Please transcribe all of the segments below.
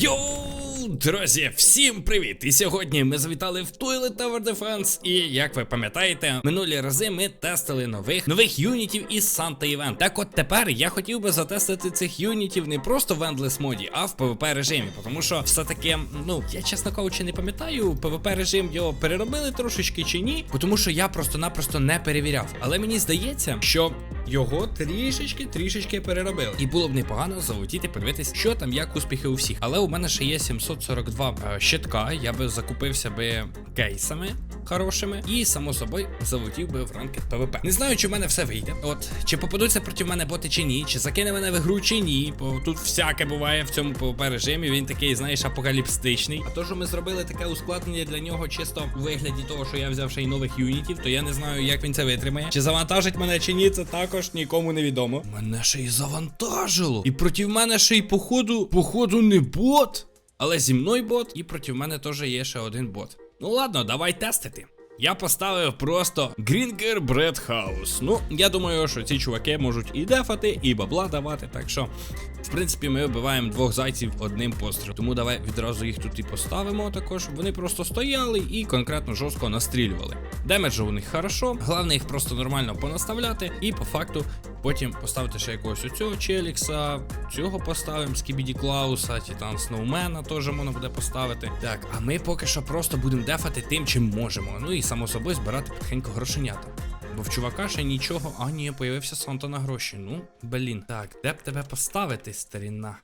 Йоу, друзі, всім привіт! І сьогодні ми завітали в Toilet Tower Defense. І як ви пам'ятаєте, минулі рази ми тестили нових нових юнітів із Санта Івент. Так от тепер я хотів би затестити цих юнітів не просто в Endless моді, а в PvP режимі. Тому що все-таки, ну я чесно кажучи, не пам'ятаю, PvP режим його переробили трошечки чи ні, тому що я просто-напросто не перевіряв. Але мені здається, що його трішечки, трішечки переробили. І було б непогано залетіти, подивитись, що там, як успіхи у всіх. Але у мене ще є 742 е, щитка. Я би закупився би кейсами хорошими. І, само собою, залетів би в ранкет ПВП. Не знаю, чи в мене все вийде. От, чи попадуться проти мене боти чи ні, чи закине мене в ігру чи ні. Бо тут всяке буває в цьому ПВП режимі. Він такий, знаєш, апокаліпстичний. А то, що ми зробили таке ускладнення для нього чисто у вигляді того, що я взяв ще й нових юнітів, то я не знаю, як він це витримає. Чи завантажить мене, чи ні, це також нікому не відомо. Мене ще й завантажило. І проти мене ще й походу, походу, не бот. Але зі мною бот, і проти мене теж є ще один бот. Ну ладно, давай тестити. Я поставив просто Gringer Bread House. Ну, я думаю, що ці чуваки можуть і дефати, і бабла давати. Так що, в принципі, ми вбиваємо двох зайців одним пострілом. Тому давай відразу їх тут і поставимо також. Вони просто стояли і конкретно жорстко настрілювали. Демеджу у них хорошо. Головне їх просто нормально понаставляти, і по факту потім поставити ще якогось оцього Челікса, цього поставимо, Скібіді Клауса, Титан Сноумена теж можна буде поставити. Так, а ми поки що просто будемо дефати тим, чим можемо. Ну і само собою збирати потихеньку грошенята. Бо в чувака ще нічого. А, ні, появився Санта на гроші. Ну, блін. Так, де б тебе поставити, старіна?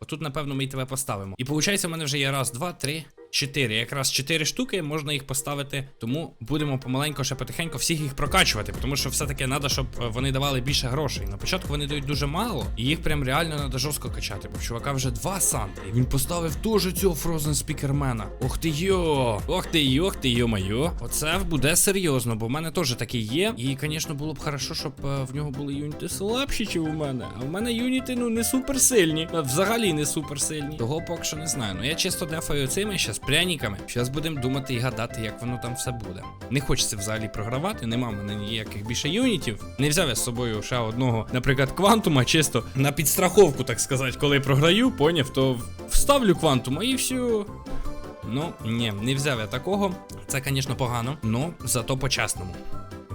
Отут, напевно, ми й тебе поставимо. І виходить, у мене вже є раз, два, три, чотири. Якраз чотири штуки можна їх поставити. Тому будемо помаленько ще потихеньку всіх їх прокачувати. Тому що все-таки треба, щоб е, вони давали більше грошей. На початку вони дають дуже мало, і їх прям реально треба жорстко качати. Бо в чувака вже два санти. Він поставив теж цього Фрозен Спікермена. Ох ти йо! Ох ти йо, ох ти йо майо. Оце буде серйозно, бо в мене теж такі є. І, звісно, було б хорошо, щоб е, в нього були юніти слабші, чи у мене. А в мене юніти, ну, не суперсильні. Е, Взагалі не суперсильні. Того поки що не знаю. Ну я чисто дефаю цими щас пряниками. Зараз будемо думати і гадати, як воно там все буде. Не хочеться взагалі програвати, нема в мене ніяких більше юнітів. Не взяв я з собою ще одного, наприклад, квантума, чисто на підстраховку, так сказати, коли програю, поняв, то вставлю квантума і все. Ну, ні, не взяв я такого. Це, звісно, погано, але зато по-чесному.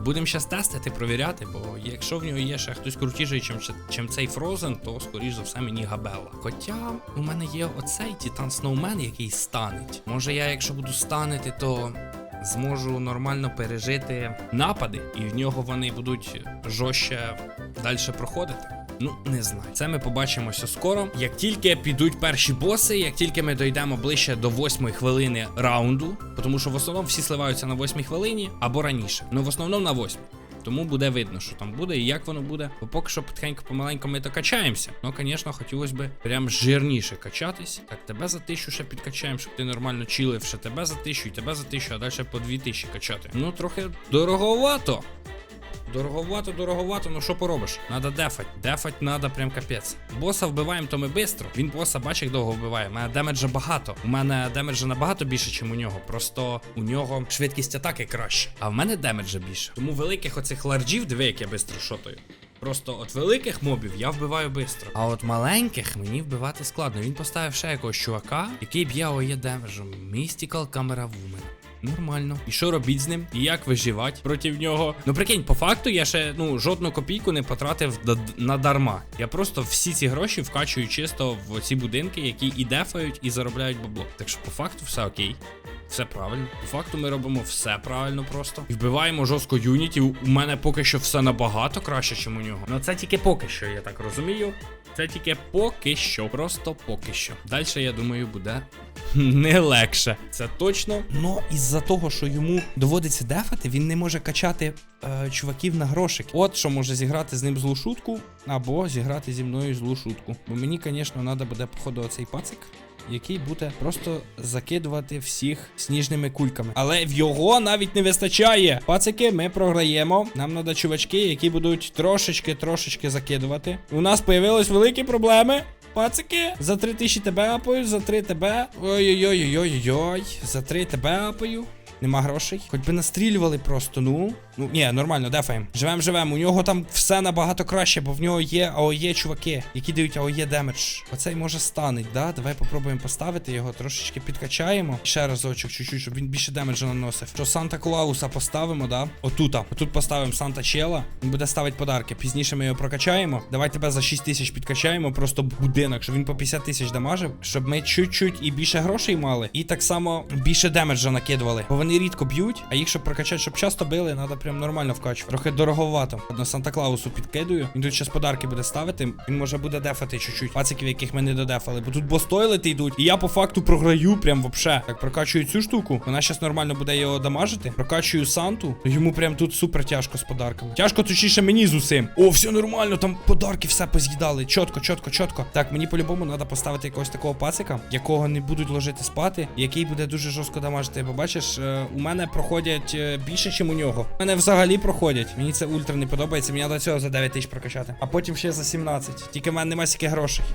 Будемо зараз тестити, провіряти, бо якщо в нього є ще хтось крутіший, чим, чим цей Фрозен, то скоріш за все мені габела. Хоча у мене є оцей Титан Сноумен, який станеть. Може я, якщо буду станити, то зможу нормально пережити напади, і в нього вони будуть жорстче далі проходити. Ну, не знаю. Це ми побачимося скоро. Як тільки підуть перші боси, як тільки ми дійдемо ближче до восьмої хвилини раунду, тому що в основному всі сливаються на восьмій хвилині або раніше. Ну в основному на восьмій. Тому буде видно, що там буде і як воно буде. Бо поки що потихеньку помаленьку ми то качаємося. Ну, звісно, хотілося б прям жирніше качатись. Так, тебе за тисячу ще підкачаємо, щоб ти нормально чилив, ще тебе за тисячу, і тебе за тисячу, а далі по дві тисячі качати. Ну, трохи дороговато. Дороговато, дороговато, ну що поробиш? Надо дефать. Дефать надо прям капець. Боса вбиваємо, то ми швидко. Він боса, бач, як довго вбиває. У мене демеджа багато. У мене демеджа набагато більше, ніж у нього. Просто у нього швидкість атаки краще. А в мене демеджа більше. Тому великих оцих ларджів, диви, як я швидко шотаю. Просто от великих мобів я вбиваю швидко. А от маленьких мені вбивати складно. Він поставив ще якогось чувака, який б'є ОЄ демеджем. Mystical Camera Woman. Нормально. І що робіть з ним? І як виживати проти нього? Ну прикинь, по факту я ще ну жодну копійку не потратив на дарма. Я просто всі ці гроші вкачую чисто в ці будинки, які і дефають, і заробляють бабло. Так що по факту все окей. Все правильно. По факту ми робимо все правильно просто. І вбиваємо жорстко юнітів. У мене поки що все набагато краще, ніж у нього. Ну це тільки поки що, я так розумію. Це тільки поки що. Просто поки що. Далі, я думаю, буде не легше. Це точно. Но із-за того, що йому доводиться дефати, він не може качати е, чуваків на грошик. От що може зіграти з ним злу шутку, або зіграти зі мною злу шутку. Бо мені, звісно, треба буде, походу, оцей пацик. Який буде просто закидувати всіх сніжними кульками. Але в його навіть не вистачає. Пацики, ми програємо. Нам треба чувачки, які будуть трошечки-трошечки закидувати. У нас появились великі проблеми. Пацики, за 3 тисячі тебе апаю, за 3 тебе. Ой-ой-ой-ой-ой-ой. За 3 тебе апаю. Нема грошей. Хоч би настрілювали просто, ну. Ну, ні, нормально, дефаєм. Живем, живем. У нього там все набагато краще, бо в нього є АОЄ чуваки, які дають АОЄ демедж. Оцей може станеть, да? Давай попробуємо поставити його, трошечки підкачаємо. Ще разочок, чуть-чуть, щоб він більше демеджа наносив. Що Санта Клауса поставимо, да? Отута. Отут поставимо Санта Чела. Він буде ставити подарки. Пізніше ми його прокачаємо. Давай тебе за 6 тисяч підкачаємо, просто будинок, щоб він по 50 тисяч дамажив, щоб ми чуть-чуть і більше грошей мали. І так само більше демеджа накидували. Бо вони рідко б'ють, а їх, щоб прокачати, щоб часто били, треба прям нормально вкачувати. Трохи дороговато. Одно Санта Клаусу підкидую. Він тут зараз подарки буде ставити. Він може буде дефати чуть-чуть. Пациків, яких ми не додефали. Бо тут бостойлити йдуть. І я по факту програю прям вообще. Так, прокачую цю штуку. Вона зараз нормально буде його дамажити. Прокачую Санту. Йому прям тут супер тяжко з подарками. Тяжко точніше мені з усім. О, все нормально, там подарки все поз'їдали. Чітко, чітко, чітко. Так, мені по-любому треба поставити якогось такого пацика, якого не будуть ложити спати, який буде дуже жорстко дамажити. Бо бачиш, е, у мене проходять е, більше, ніж у нього. У мене взагалі проходять. Мені це ультра не подобається. Мені треба цього за 9 тисяч прокачати. А потім ще за 17. Тільки в мене нема стільки грошей.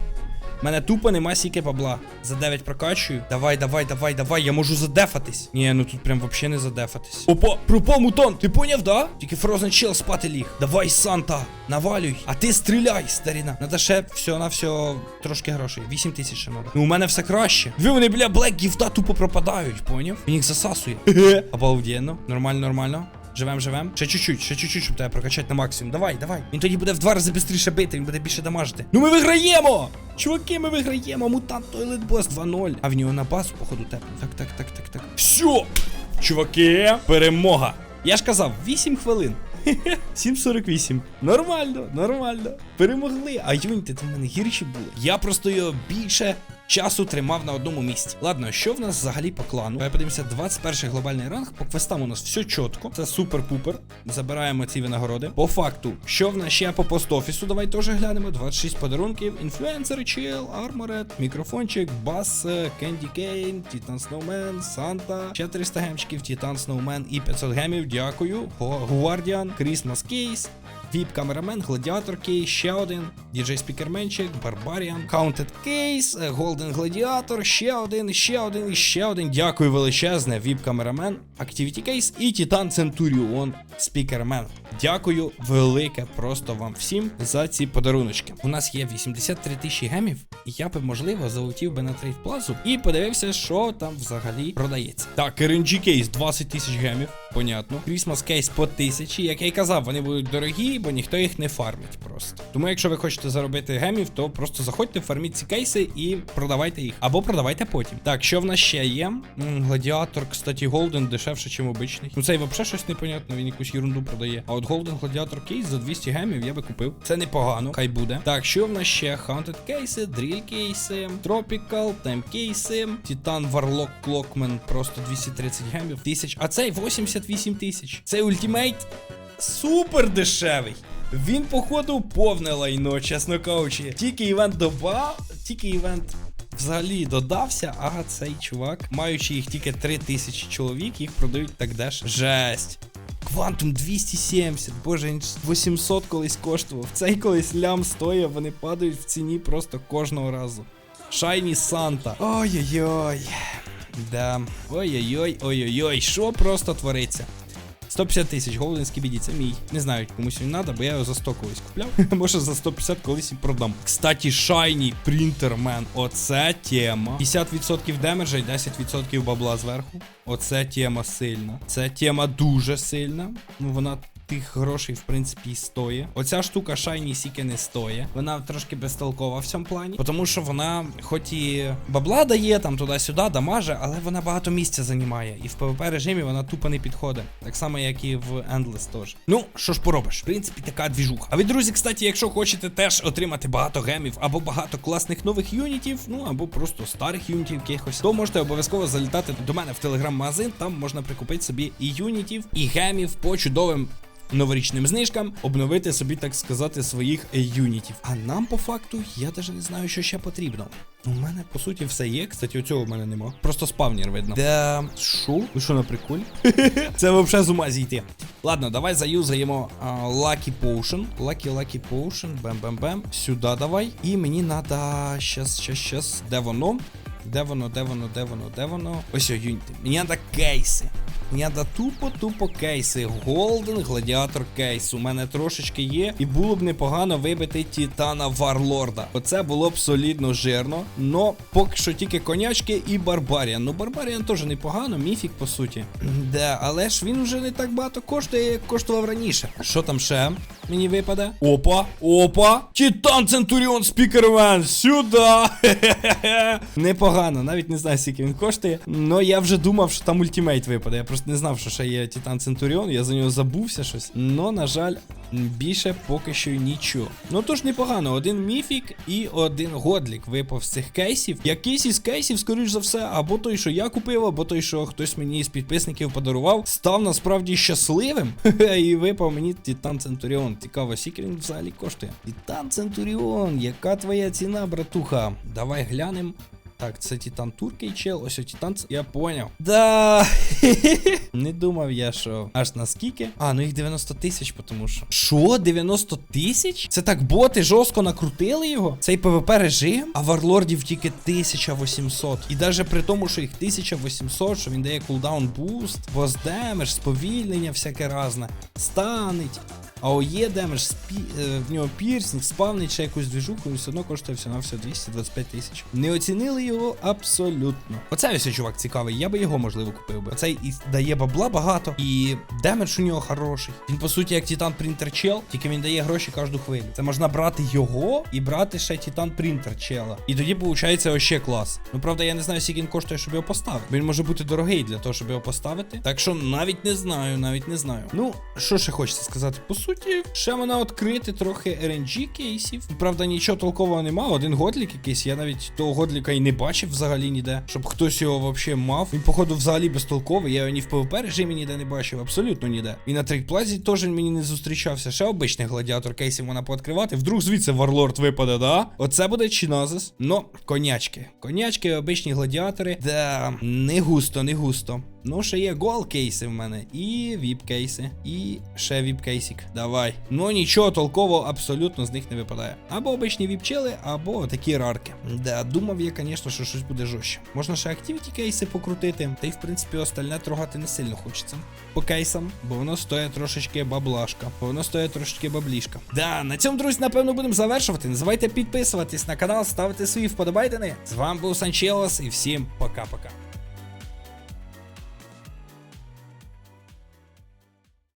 Мене тупо нема сіки бабла. За 9 прокачую. Давай, давай, давай, давай. Я можу задефатись. Ні, ну тут прям вообще не задефатись. Опа, пропав мутант. Ти поняв, да? Тільки Фрозен чел спати ліг. Давай, Санта, навалюй. А ти стріляй, старіна. Надо ще все на все трошки грошей. 8 тисяч ще надо. Ну у мене все краще. Ви вони, бля, блек гіфта тупо пропадають, поняв? Він їх засасує. Обалденно. Нормально, нормально. Живем, живем. Ще чуть-чуть, ще чуть-чуть, щоб тебе прокачати на максимум. Давай, давай. Він тоді буде в два рази швидше бити, він буде більше дамажити. Ну ми виграємо! Чуваки, ми виграємо. Мутант Тойлет Бос 2-0. А в нього на базу, походу, тепне. Так, так, так, так, так. Все! Чуваки, перемога. Я ж казав, 8 хвилин. 7.48. Nормально, нормально. Перемогли. А юніти в мене гірші були. Я просто його більше часу тримав на одному місці. Ладно, що в нас взагалі по клану? Давай подивимося, 21 глобальний ранг. По квестам у нас все чітко. Це супер-пупер. Забираємо ці винагороди. По факту, що в нас ще по пост-офісу? Давай теж глянемо. 26 подарунків. Інфлюенсер, чел, арморет, мікрофончик, бас, Кенді Кейн, Титан Сноумен, Санта. Ще 300 гемчиків, Титан Сноумен і 500 гемів. Дякую. Гуардіан, Крісмас Кейс. Віп камерамен, гладіатор кейс, ще один, діджей спікерменчик, Барбаріан, Counted Кейс, Голден Гладіатор, ще один, ще один ще один. Дякую величезне. Віп камерамен, Activity Кейс і Титан Центуріон Спікермен. Дякую велике просто вам всім за ці подаруночки. У нас є 83 тисячі гемів, і я би, можливо, залетів би на трейд плазу і подивився, що там взагалі продається. Так, RNG кейс 20 тисяч гемів, понятно. Christmas кейс по тисячі. Як я й казав, вони будуть дорогі, бо ніхто їх не фармить просто. Тому, якщо ви хочете заробити гемів, то просто заходьте, фарміть ці кейси і продавайте їх. Або продавайте потім. Так, що в нас ще є? Гладіатор, кстати, Голден дешевше, ніж обичний. Ну цей взагалі щось непонятне, він якусь ерунду продає. А от Golden Gladiator кейс за 200 гемів я би купив. Це непогано, хай буде. Так, що в нас ще? Haunted кейси, Drill кейси, Tropical, Time кейси, Titan Warlock Clockman, просто 230 гемів. Тисяч. А цей 88 тисяч. Цей ультимейт супер дешевий. Він, походу, повне лайно, чесно кажучи. Тільки івент добав, тільки івент. Взагалі додався, а цей чувак, маючи їх тільки 3000 чоловік, їх продають так деш. Жесть. Квантум 270, боже, 800 колись коштував. Цей колись лям стоїть, вони падають в ціні просто кожного разу. Шайні Санта. Ой-ой-ой. Да. Ой-ой-ой, ой-ой-ой, що просто твориться? 150 тисяч Golden біді, це мій. Не знаю, комусь він надо, бо я його за 100 колись купляв. Може за 150 колись і продам. Кстати, Shiny принтермен. Оце тема. 50% демеджа і 10% бабла зверху. Оце тема сильна. Це тема дуже сильна. Ну вона. Тих грошей, в принципі, і стоїть. Оця штука Shiny Сіки не стоїть. Вона трошки безтолкова в цьому плані. Тому що вона, хоч і бабла дає там туди-сюди, дамаже, але вона багато місця займає. І в PvP режимі вона тупо не підходить. Так само, як і в Endless теж. Ну, що ж поробиш? В принципі, така двіжуха. А ви, друзі, кстати, якщо хочете теж отримати багато гемів або багато класних нових юнітів, ну або просто старих юнітів якихось, то можете обов'язково залітати до мене в телеграм-магазин. Там можна прикупити собі і юнітів, і гемів по чудовим новорічним знижкам обновити собі, так сказати, своїх юнітів. А нам по факту я навіть не знаю, що ще потрібно. У мене по суті все є. Кстати, оцього в мене нема. Просто спавнір видно. Да, що? Ви що на приколі? Це взагалі з ума зійти. Ладно, давай заюзаємо а, Lucky Potion. Lucky Lucky Potion. Бем-бем-бем. Сюди давай. І мені треба. Щас, щас, щас. Де воно? Де воно, де воно, де воно, де воно? Ось о, юніти. Мені треба кейси. Я да тупо-тупо кейси. Голден Гладіатор кейс. У мене трошечки є. І було б непогано вибити Титана Варлорда. Оце було б солідно жирно. Но поки що тільки конячки і Барбаріан. Ну, Барбаріан теж непогано, міфік по суті. Да, але ж він вже не так багато коштує, як коштував раніше. Що там ще? Мені випаде? Опа, опа! Титан Центуріон Спікермен! Сюди! Непогано, навіть не знаю, скільки він коштує. Но я вже думав, що там ультимейт випаде. Я просто не знав, що ще є Титан Центуріон, я за нього забувся щось. Но, на жаль, більше поки що нічого. Ну тож непогано, один міфік і один годлік випав з цих кейсів. Якийсь із кейсів, скоріш за все, або той, що я купив, або той, що хтось мені з підписників подарував, став насправді щасливим. І випав мені Титан Центуріон. Цікаво, скільки він взагалі коштує. Титан Центуріон, яка твоя ціна, братуха? Давай глянемо. Так, це Титан Туркей чел, ось Титан. Я поняв. Да. Не думав я, що аж наскільки. А, ну їх 90 тисяч, тому що. Що? 90 тисяч? Це так боти жорстко накрутили його? Цей ПВП режим, а варлордів тільки 1800. І навіть при тому, що їх 1800, що він дає кулдаун буст, бос сповільнення всяке разне, станить. А ОЄ демедж, спі... е, в нього пірсінг, спавнить ще якусь двіжуху, і все одно коштує все на все 225 тисяч. Не оцінили його абсолютно. Оцей ось чувак цікавий, я би його можливо купив би. Оцей і дає бабла багато, і демедж у нього хороший. Він по суті як Титан Принтер Чел, тільки він дає гроші кожну хвилю. Це можна брати його і брати ще Титан Принтер Чела. І тоді виходить вообще клас. Ну правда, я не знаю, скільки він коштує, щоб його поставити. Він може бути дорогий для того, щоб його поставити. Так що навіть не знаю, навіть не знаю. Ну, що ще хочеться сказати? По суті, ще вона відкрити трохи RNG кейсів. Правда, нічого толкового нема. Один годлік якийсь. Я навіть того годліка і не бачив взагалі ніде, щоб хтось його взагалі мав. Він, походу, взагалі безтолковий. Я його ні в PvP режимі ніде не бачив, абсолютно ніде. І на трейдплазі теж мені не зустрічався. Ще обичний гладіатор кейсів вона пооткривати. Вдруг звідси варлорд випаде, да? Оце буде чиназис. Ну, конячки. Конячки, обичні гладіатори. Да, не густо, не густо. Ну, ще є гол кейси в мене. І віп кейси. І ще віп кейсик. Давай. Ну нічого толкового абсолютно з них не випадає. Або обичні віп-чели, або такі рарки. Да, думав я, звісно, що щось буде жорстче. Можна ще активіті кейси покрутити. Та й в принципі остальне трогати не сильно хочеться. По кейсам, бо воно стоїть трошечки баблашка. Бо воно стоїть трошечки баблішка. Да, на цьому, друзі, напевно, будемо завершувати. Не забувайте підписуватись на канал, ставити свої вподобайдени. З вами був Санчелос і всім пока-пока.